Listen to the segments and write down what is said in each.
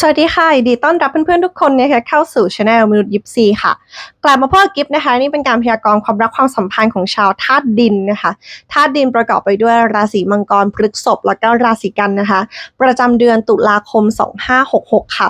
สวัสดีค่ะยินดีต้อนรับเพื่อนๆทุกคนนะคะเข้าสู่ช anel มนุษย์ยิปซีค่ะ กลับมาพบกับกิฟนะคะ นี่เป็นการพยากรณ์ความรักความสัมพันธ์ของชาวธาตุดินนะคะธาตุดินประกอบไปด้วยราศีมังกรพฤกษภแล้วก็ราศีกันนะคะ ประจำเดือนตุลาคม 2566 ค่ะ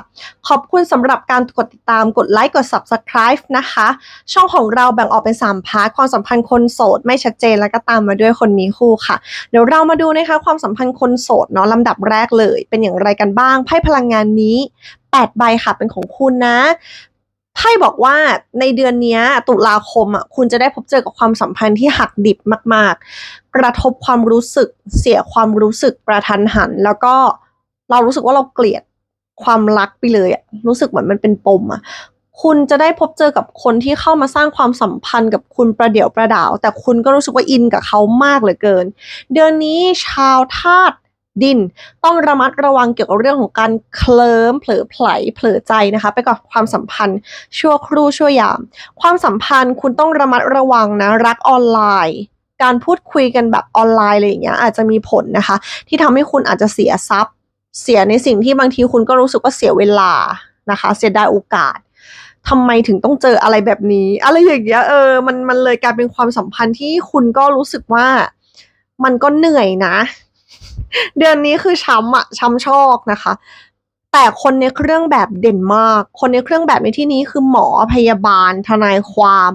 ขอบคุณสำหรับการกดติดตามกดไลค์กด subscribe นะคะ ช่องของเราแบ่งออกเป็น 3 พาร์ทความสัมพันธ์คนโสดไม่ชัดเจนแล้วก็ตามมาด้วยคนมีคู่ค่ะ เดี๋ยวเรามาดูนะคะความสัมพันธ์คนโสดเนาะลำดับแรกเลย เป็นอย่างไรกันบ้างไพ่พลังงานนี้8ใบค่ะเป็นของคุณนะไพ่บอกว่าในเดือนนี้ตุลาคมอะคุณจะได้พบเจอกับความสัมพันธ์ที่หักดิบมาก ๆ กระทบความรู้สึกเสียความรู้สึกประทันหัน แล้วก็เรารู้สึกว่าเราเกลียดความรักไปเลยอะรู้สึกเหมือนมันเป็นปมอะคุณจะได้พบเจอกับคนที่เข้ามาสร้างความสัมพันธ์กับคุณประเดี่ยวประดาว แต่คุณก็รู้สึกว่าอินกับเขามากเหลือเกิน เดือนนี้ชาวธาตุ ดิน ต้องระมัดระวังเกี่ยวกับเรื่องของการเคลิ้มเผลอไผลเผลอใจนะคะ ไปกับความสัมพันธ์ชั่วครู่ชั่วยาม ความสัมพันธ์คุณต้องระมัดระวังนะรักออนไลน์การพูดคุยกันแบบออนไลน์อะไรอย่างเงี้ยอาจจะมีผลนะคะ ที่ทำให้คุณอาจจะเสียทรัพย์ เสียในสิ่งที่บางทีคุณก็รู้สึกว่าเสียเวลานะคะ เสียดายโอกาสทำไมถึงต้องเจออะไรแบบนี้ อะไรอย่างเงี้ยเออมันมันเลยกลายเป็นความสัมพันธ์ที่คุณก็รู้สึกว่ามันก็เหนื่อยนะ เดือนนี้คือช้ำอะช้ำชอกนะคะ แต่คนในเครื่องแบบเด่นมาก คนในเครื่องแบบในที่นี้คือหมอพยาบาล ทนายความ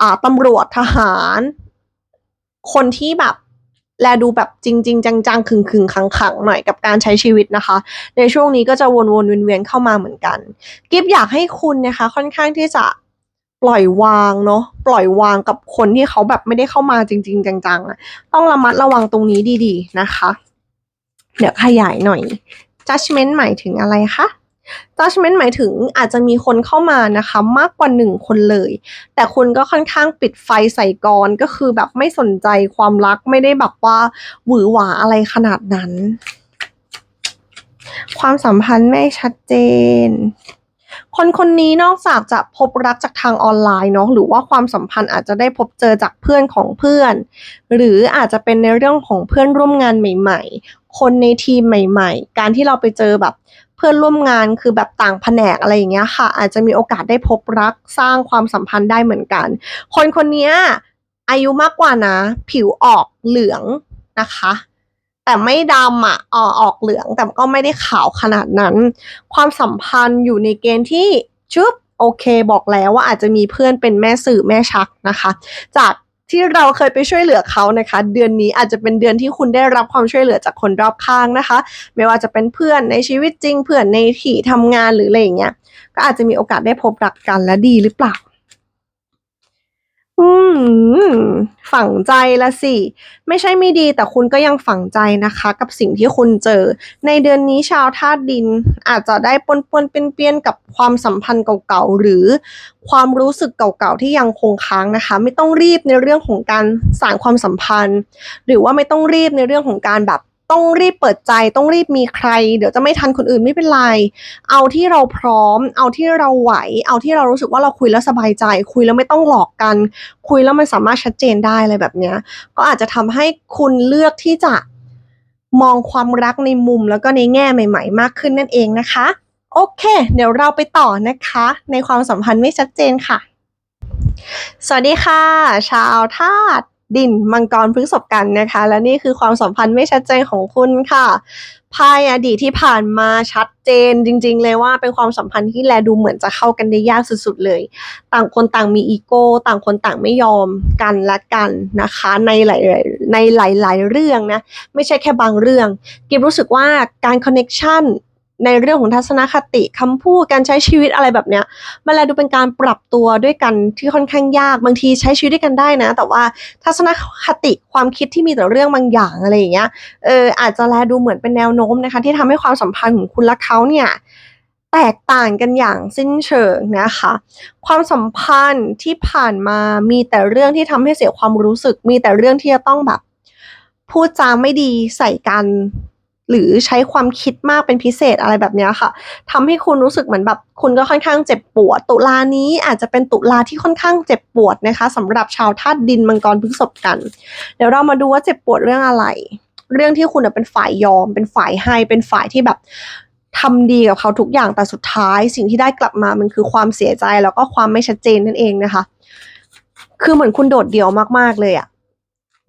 อ่าตำรวจทหาร คนที่แบบแลดูแบบจริงๆจังๆขึงๆขังๆหน่อยกับการใช้ชีวิตนะคะ ในช่วงนี้ก็จะวนๆเวียนๆเข้ามาเหมือนกัน กิฟอยากให้คุณนะคะ ค่อนข้างที่จะ ปล่อยวางเนาะปล่อยวางกับคนที่เขาแบบไม่ได้เข้ามาจริง ๆ จังๆอะต้องระมัดระวังตรงนี้ดีๆนะคะ เดี๋ยวขยายหน่อย judgment หมายถึงอะไรคะ judgment หมายถึงอาจจะมีคนเข้ามานะคะ มากกว่าหนึ่งคนเลย แต่คุณก็ค่อนข้างปิดไฟใส่กรก็คือแบบไม่สนใจความรักไม่ได้แบบว่าหวือหวาอะไรขนาดนั้น ความสัมพันธ์ไม่ชัดเจน คนคนนี้นอกจากจะพบรักจากทางออนไลน์เนาะหรือว่าความสัมพันธ์อาจจะได้พบเจอจากเพื่อนของเพื่อน หรืออาจจะเป็นในเรื่องของเพื่อนร่วมงานใหม่ ๆ คนในทีมใหม่ ๆ การที่เราไปเจอแบบเพื่อนร่วมงานคือแบบต่างแผนกอะไรอย่างเงี้ยค่ะ อาจจะมีโอกาสได้พบรักสร้างความสัมพันธ์ได้เหมือนกัน คนคนนี้อายุมากกว่านะ ผิวออกเหลืองนะคะ แต่ไม่ดำอะออออกเหลืองแต่ก็ไม่ได้ขาวขนาดนั้น ความสัมพันธ์อยู่ในเกณฑ์ที่ชึบโอเค บอกแล้วว่าอาจจะมีเพื่อนเป็นแม่สื่อแม่ชักนะคะ จากที่เราเคยไปช่วยเหลือเขานะคะ เดือนนี้อาจจะเป็นเดือนที่คุณได้รับความช่วยเหลือจากคนรอบข้างนะคะ ไม่ว่าจะเป็นเพื่อนในชีวิตจริง เพื่อนในที่ทำงานหรืออะไรอย่างเงี้ยก็อาจจะมีโอกาสได้พบรักกันและดีหรือเปล่า อืม ฝังใจละสิ ไม่ใช่ไม่ดีแต่คุณก็ยังฝังใจนะคะ กับสิ่งที่คุณเจอ ในเดือนนี้ชาวธาตุดินอาจจะได้ปนปนๆเปียนกับความสัมพันธ์เก่าๆ หรือความรู้สึกเก่าๆ ที่ยังคงค้างนะคะ ไม่ต้องรีบในเรื่องของการสานความสัมพันธ์ หรือว่าไม่ต้องรีบในเรื่องของการแบบ ต้องรีบเปิดใจต้องรีบมีใคร เดี๋ยวจะไม่ทันคนอื่นไม่เป็นไร เอาที่เราพร้อม เอาที่เราไหว เอาที่เรารู้สึกว่าเราคุยแล้วสบายใจ คุยแล้วไม่ต้องหลอกกัน คุยแล้วมันสามารถชัดเจนได้อะไรแบบเนี้ย ก็อาจจะทำให้คุณเลือกที่จะมองความรักในมุมแล้วก็ในแง่ใหม่ ๆ มากขึ้นนั่นเองนะคะ โอเค เดี๋ยวเราไปต่อนะคะ ในความสัมพันธ์ไม่ชัดเจนค่ะ สวัสดีค่ะ ชาวธาตุ ดินมังกรพฤษภกันนะคะ และนี่คือความสัมพันธ์ไม่ชัดเจนของคุณค่ะไพ่อดีตที่ผ่านมาชัดเจนจริง ๆ เลยว่าเป็นความสัมพันธ์ที่แลดูเหมือนจะเข้ากันได้ยากสุดๆเลย ต่างคนต่างมีอีโก้ต่างคนต่างไม่ยอมกันและกันนะคะ ในหลายๆในหลาย ๆ เรื่องนะ ไม่ใช่แค่บางเรื่องกิบรู้สึกว่าการคอนเน็ชัน ในเรื่องของทัศนคติคำพูดการใช้ชีวิตอะไรแบบเนี้ยมันแลดูเป็นการปรับตัวด้วยกันที่ค่อนข้างยากบางทีใช้ชีวิตด้วยกันได้นะ แต่ว่าทัศนคติความคิดที่มีแต่เรื่องบางอย่างอะไรอย่างเงี้ยเอออาจจะแลดูเหมือนเป็นแนวโน้มนะคะ ที่ทำให้ความสัมพันธ์ของคุณและเขาเนี่ยแตกต่างกันอย่างสิ้นเชิงนะคะ ความสัมพันธ์ที่ผ่านมามีแต่เรื่องที่ทำให้เสียความรู้สึก มีแต่เรื่องที่จะต้องแบบพูดจาไม่ดีใส่กัน หรือใช้ความคิดมากเป็นพิเศษอะไรแบบนี้ค่ะทำให้คุณรู้สึกเหมือนแบบคุณก็ค่อนข้างเจ็บปวด ตุลานี้อาจจะเป็นตุลาที่ค่อนข้างเจ็บปวดนะคะสำหรับชาวธาตุดินมังกรพฤษภกัน เดี๋ยวเรามาดูว่าเจ็บปวดเรื่องอะไร เรื่องที่คุณเป็นฝ่ายยอม เป็นฝ่ายให้เป็นฝ่ายที่แบบทำดีกับเขาทุกอย่างแต่สุดท้าย สิ่งที่ได้กลับมามันคือความเสียใจแล้วก็ความไม่ชัดเจนนั่นเองนะคะ คือเหมือนคุณโดดเดี่ยวมากๆเลยอะ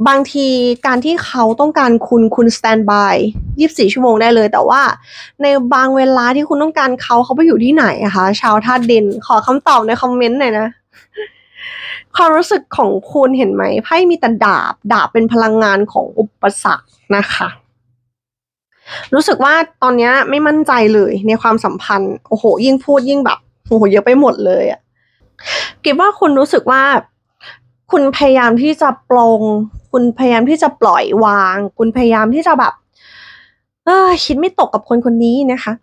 บางทีการที่เขาต้องการคุณคุณสแตนบาย24 ชั่วโมงได้เลย แต่ว่าในบางเวลาที่คุณต้องการเขาเขาไปอยู่ที่ไหนอะคะชาวธาตุดินขอคำตอบในคอมเมนต์หน่อยนะความรู้สึกของคุณเห็นไหมไพ่มีแต่ดาบ ดาบเป็นพลังงานของอุปสรรคนะคะ รู้สึกว่าตอนนี้ไม่มั่นใจเลยในความสัมพันธ์ โอ้โห ยิ่งพูดยิ่งแบบโอ้โหเยอะไปหมดเลยอะกิบว่าคุณรู้สึกว่า คุณพยายามที่จะปลง คุณพยายามที่จะปล่อยวาง คุณพยายามที่จะแบบเออคิดไม่ตกกับคนคนนี้นะคะ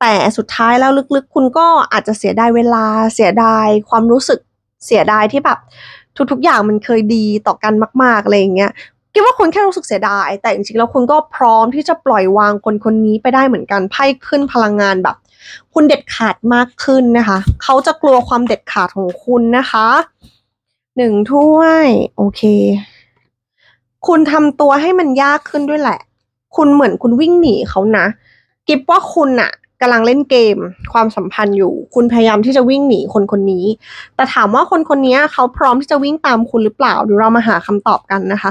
แต่สุดท้ายแล้วลึกๆ คุณก็อาจจะเสียดายเวลา เสียดายความรู้สึก เสียดายที่แบบ ทุกๆอย่างมันเคยดีต่อกันมากๆอะไรอย่างเงี้ยคิดว่าคุณแค่รู้สึกเสียดาย แต่จริงๆแล้วคุณก็พร้อมที่จะปล่อยวางคนคนนี้ไปได้เหมือนกันไพ่ขึ้นพลังงานแบบ คุณเด็ดขาดมากขึ้นนะคะ เขาจะกลัวความเด็ดขาดของคุณนะคะ หนึ่งถ้วย โอเค คุณทำตัวให้มันยากขึ้นด้วยแหละ คุณเหมือนคุณวิ่งหนีเขานะ กิฟว่าคุณอะกำลังเล่นเกม ความสัมพันธ์อยู่ คุณพยายามที่จะวิ่งหนีคนคนนี้ แต่ถามว่าคนคนนี้เขาพร้อมที่จะวิ่งตามคุณหรือเปล่าเดี๋ยวเรามาหาคำตอบกันนะคะ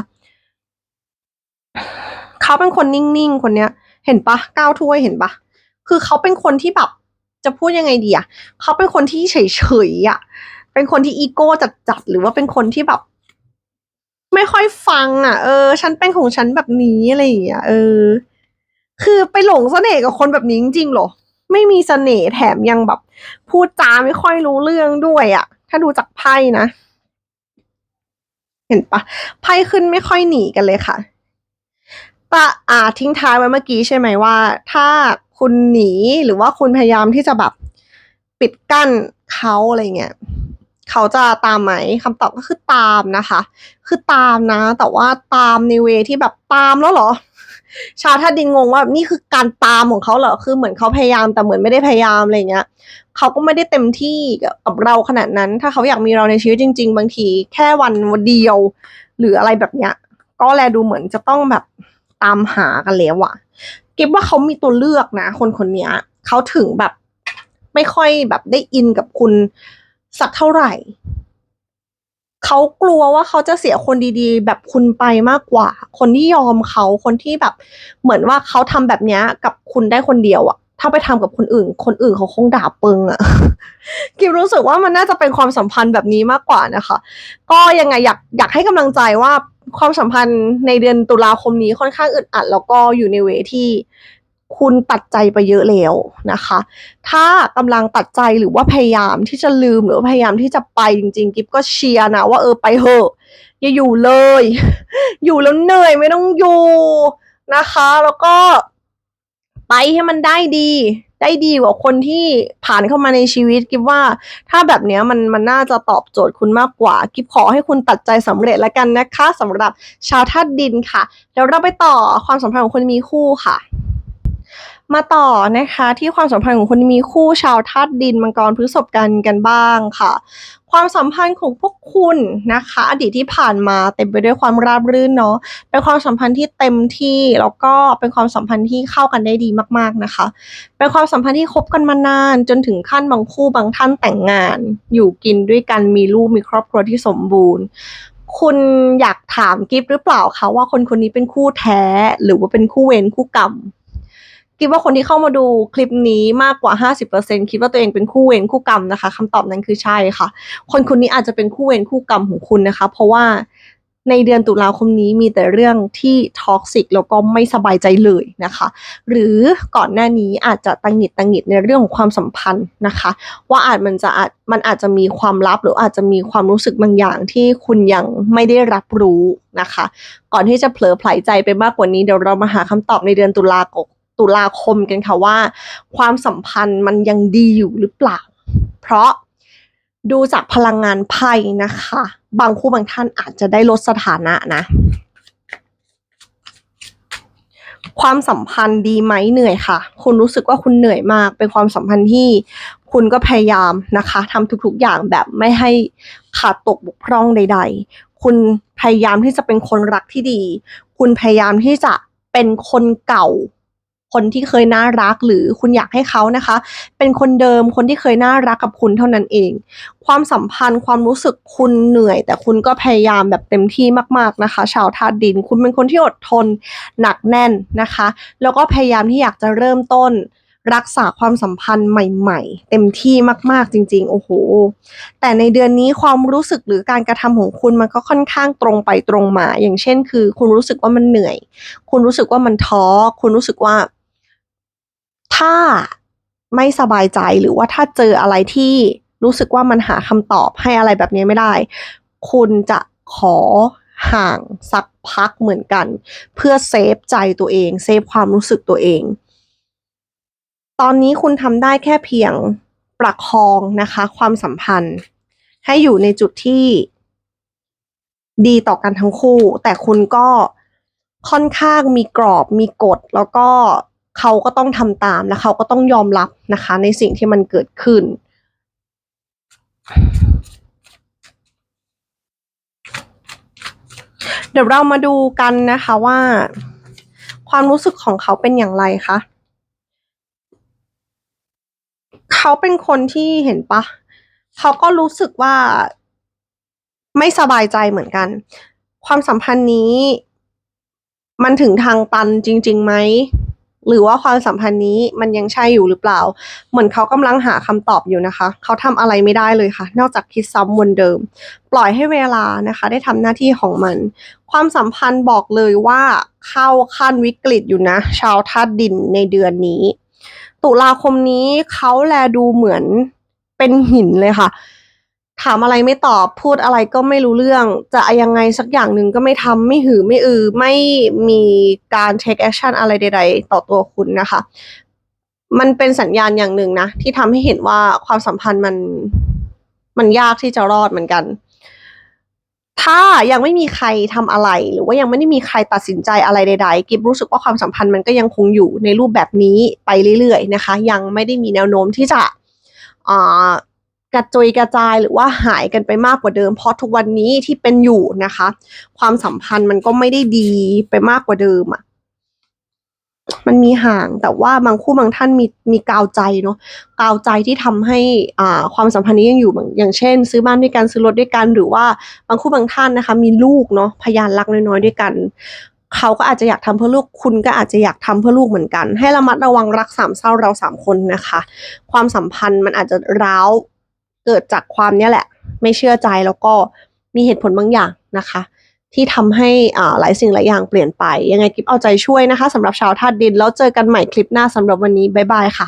เขาเป็นคนนิ่งๆ คนเนี้ย เห็นปะก้าวถ้วยเห็นปะคือเขาเป็นคนที่แบบจะพูดยังไงดีอะเขาเป็นคนที่เฉยๆอะ เป็นคนที่อีโก้จัดๆหรือว่าเป็นคนที่แบบ ไม่ค่อยฟัง อะ เออ ฉันเป็นของฉันแบบนี้อะไรอย่างเงี้ยเออ คือไปหลงเสน่ห์กับคนแบบนี้จริงๆเหรอ ไม่มีเสน่ห์แถมยังแบบ พูดจาไม่ค่อยรู้เรื่องด้วยอะ ถ้าดูจากไพ่นะเห็นปะไพ่ขึ้นไม่ค่อยหนีกันเลยค่ะตะอ่าทิ้งท้ายไว้เมื่อกี้ใช่ไหมว่า ถ้าคุณหนีหรือว่าคุณพยายามที่จะแบบปิดกั้นเขาอะไรเงี้ย เขาจะตามไหมคำตอบก็คือตามนะคะ คือตามนะ แต่ว่าตามในเวที่แบบตามแล้วเหรอ ชาวท่าดินงงว่านี่คือการตามของเขาเหรอคือเหมือนเขาพยายามแต่เหมือนไม่ได้พยายามอะไรเงี้ยเขาก็ไม่ได้เต็มที่กับเราขนาดนั้น ถ้าเขาอยากมีเราในชีวิตจริง ๆ บางที แค่วันเดียว หรืออะไรแบบเนี้ย ก็แลดูเหมือนจะต้องแบบตามหากันแล้วอะกิบว่าเขามีตัวเลือกนะ คนคนนี้เขาถึงแบบไม่ค่อยแบบได้อินกับคุณ สักเท่าไหร่ เขากลัวว่าเขาจะเสียคนดีๆ แบบคุณไปมากกว่า คนที่ยอมเขาคนที่แบบ เหมือนว่าเขาทำแบบนี้กับคุณได้คนเดียวอะถ้าไปทำกับคนอื่น คนอื่นเขาคงด่าเปิงอะกิบรู้สึกว่ามันน่าจะเป็นความสัมพันธ์แบบนี้มากกว่านะคะ ก็ยังไงอยากอยากให้กำลังใจว่าความสัมพันธ์ในเดือนตุลาคมนี้ค่อนข้างอึดอัด แล้วก็อยู่ในเวที่ คุณตัดใจไปเยอะแล้วนะคะ ถ้ากำลังตัดใจหรือว่าพยายามที่จะลืมหรือพยายามที่จะไปจริงๆ กิฟก็เชียร์นะว่าเออไปเถอะอย่าอยู่เลย อยู่แล้วเหนื่อยไม่ต้องอยู่นะคะ แล้วก็ไปให้มันได้ดี ได้ดีกว่าคนที่ผ่านเข้ามาในชีวิตกิฟว่า ถ้าแบบเนี้ยมันมันน่าจะตอบโจทย์คุณมากกว่า กิฟขอให้คุณตัดใจสำเร็จแล้วกันนะคะสำหรับชาวธาตุดินค่ะ เดี๋ยวเราไปต่อความสัมพันธ์ของคนมีคู่ค่ะ มาต่อนะคะที่ความสัมพันธ์ของคนมีคู่ชาวธาตุดินมังกรพฤษภกันกันบ้างค่ะ ความสัมพันธ์ของพวกคุณนะคะ อดีตที่ผ่านมาเต็มไปด้วยความราบรื่นเนาะเป็นความสัมพันธ์ที่เต็มที่แล้วก็เป็นความสัมพันธ์ที่เข้ากันได้ดีมาก ๆนะคะ เป็นความสัมพันธ์ที่คบกันมานาน จนถึงขั้นบางคู่บางท่านแต่งงาน อยู่กินด้วยกันมีลูกมีครอบครัวที่สมบูรณ์คุณอยากถามกิฟหรือเปล่าคะว่าคนคนนี้เป็นคู่แท้หรือว่าเป็นคู่เวรคู่กรรม คิดว่าคนที่เข้ามาดูคลิปนี้มากกว่า 50%คิดว่าตัวเองเป็นคู่เวรคู่กรรมนะคะคำตอบนั้นคือใช่ค่ะ คนคนนี้อาจจะเป็นคู่เวรคู่กรรมของคุณนะคะ เพราะว่าในเดือนตุลาคมนี้มีแต่เรื่องที่ท็อกซิกแล้วก็ไม่สบายใจเลยนะคะ หรือก่อนหน้านี้อาจจะตังหิดตังหิดในเรื่องของความสัมพันธ์นะคะ ว่าอาจมันจะอาจมันอาจจะมีความลับหรืออาจจะมีความรู้สึกบางอย่างที่คุณยังไม่ได้รับรู้นะคะ ก่อนที่จะเผลอไผลใจไปมากกว่านี้เดี๋ยวเรามาหาคำตอบในเดือนตุลาคม ตุลาคมกันค่ะว่า ความสัมพันธ์มันยังดีอยู่หรือเปล่า เพราะดูจากพลังงานไพ่นะคะ บางคู่บางท่านอาจจะได้ลดสถานะนะ ความสัมพันธ์ดีไหมเหนื่อยค่ะ คุณรู้สึกว่าคุณเหนื่อยมาก เป็นความสัมพันธ์ที่คุณก็พยายามนะคะทำทุกๆอย่างแบบไม่ให้ขาดตกบกพร่องใด ๆ คุณพยายามที่จะเป็นคนรักที่ดี คุณพยายามที่จะเป็นคนเก่า คนที่เคยน่ารักหรือคุณอยากให้เขานะคะ เป็นคนเดิมคนที่เคยน่ารักกับคุณเท่านั้นเอง ความสัมพันธ์ความรู้สึกคุณเหนื่อย แต่คุณก็พยายามแบบเต็มที่มากๆนะคะ ชาวธาตุดิน คุณเป็นคนที่อดทนหนักแน่นนะคะ แล้วก็พยายามที่อยากจะเริ่มต้นรักษาความสัมพันธ์ใหม่ ๆ เต็มที่มาก ๆ จริง ๆ โอ้โห แต่ในเดือนนี้ความรู้สึกหรือการกระทำของคุณมันก็ค่อนข้างตรงไปตรงมา อย่างเช่น คือ คุณรู้สึกว่ามันเหนื่อย คุณรู้สึกว่ามันท้อ คุณรู้สึกว่า ถ้าไม่สบายใจหรือว่าถ้าเจออะไรที่รู้สึกว่ามันหาคำตอบให้อะไรแบบนี้ไม่ได้ คุณจะขอห่างสักพักเหมือนกัน เพื่อเซฟใจตัวเองเซฟความรู้สึกตัวเอง ตอนนี้คุณทำได้แค่เพียงประคองนะคะ ความสัมพันธ์ ให้อยู่ในจุดที่ดีต่อกันทั้งคู่ แต่คุณก็ค่อนข้างมีกรอบมีกฎแล้วก็ เขาก็ต้องทำตามและเขาก็ต้องยอมรับนะคะ ในสิ่งที่มันเกิดขึ้น เดี๋ยวเรามาดูกันนะคะว่า ความรู้สึกของเขาเป็นอย่างไรคะเขาเป็นคนที่เห็นปะเขาก็รู้สึกว่าไม่สบายใจเหมือนกัน ความสัมพันธ์นี้ มันถึงทางตันจริงๆไหม หรือว่าความสัมพันธ์นี้มันยังใช่อยู่หรือเปล่า เหมือนเขากำลังหาคำตอบอยู่นะคะ เขาทำอะไรไม่ได้เลยค่ะ นอกจากคิดซ้ำวนเดิม ปล่อยให้เวลานะคะ ได้ทำหน้าที่ของมัน ความสัมพันธ์บอกเลยว่าเข้าขั้นวิกฤตอยู่นะ ชาวธาตุดินในเดือนนี้ ตุลาคมนี้เขาแลดูเหมือนเป็นหินเลยค่ะ ถามอะไรไม่ตอบพูดอะไรก็ไม่รู้เรื่อง จะยังไงสักอย่างหนึ่งก็ไม่ทำไม่หือไม่อือ ไม่มีการ take action อะไรใด ๆ ต่อตัวคุณนะคะ มันเป็นสัญญาณอย่างหนึ่งนะ ที่ทำให้เห็นว่าความสัมพันธ์มันมันยากที่จะรอดเหมือนกัน ถ้ายังไม่มีใครทำอะไร หรือว่ายังไม่ได้มีใครตัดสินใจอะไรใด ๆ กิบรู้สึกว่าความสัมพันธ์มันก็ยังคงอยู่ในรูปแบบนี้ไปเรื่อย ๆ นะคะ ยังไม่ได้มีแนวโน้มที่จะอ่า กระจุยกระจายหรือว่าหายกันไปมากกว่าเดิม เพราะทุกวันนี้ที่เป็นอยู่นะคะ ความสัมพันธ์มันก็ไม่ได้ดีไปมากกว่าเดิมอะ่ะมันมีห่างแต่ว่าบางคู่บางท่านมีมีกาวใจเนาะกาวใจที่ทำให้อ่าความสัมพันธ์นี้ยังอยู่อย่างเช่น ซื้อบ้านด้วยกันซื้อรถด้วยกัน หรือว่าบางคู่บางท่านนะคะ มีลูกเนาะพยานรักน้อยๆด้วยกัน เขาก็อาจจะอยากทำเพื่อลูกคุณก็อาจจะอยากทำเพื่อลูกเหมือนกัน ให้ระมัดระวังรักสามเศร้าเราสามคนนะคะ ความสัมพันธ์มันอาจจะร้าว เกิดจากความเนี้ยแหละ ไม่เชื่อใจแล้วก็มีเหตุผลบางอย่างนะคะ ที่ทำให้อ่าหลายสิ่งหลายอย่างเปลี่ยนไป ยังไงกิฟเอาใจช่วยนะคะสำหรับชาวธาตุดิน แล้วเจอกันใหม่คลิปหน้าสำหรับวันนี้บ๊ายบายค่ะ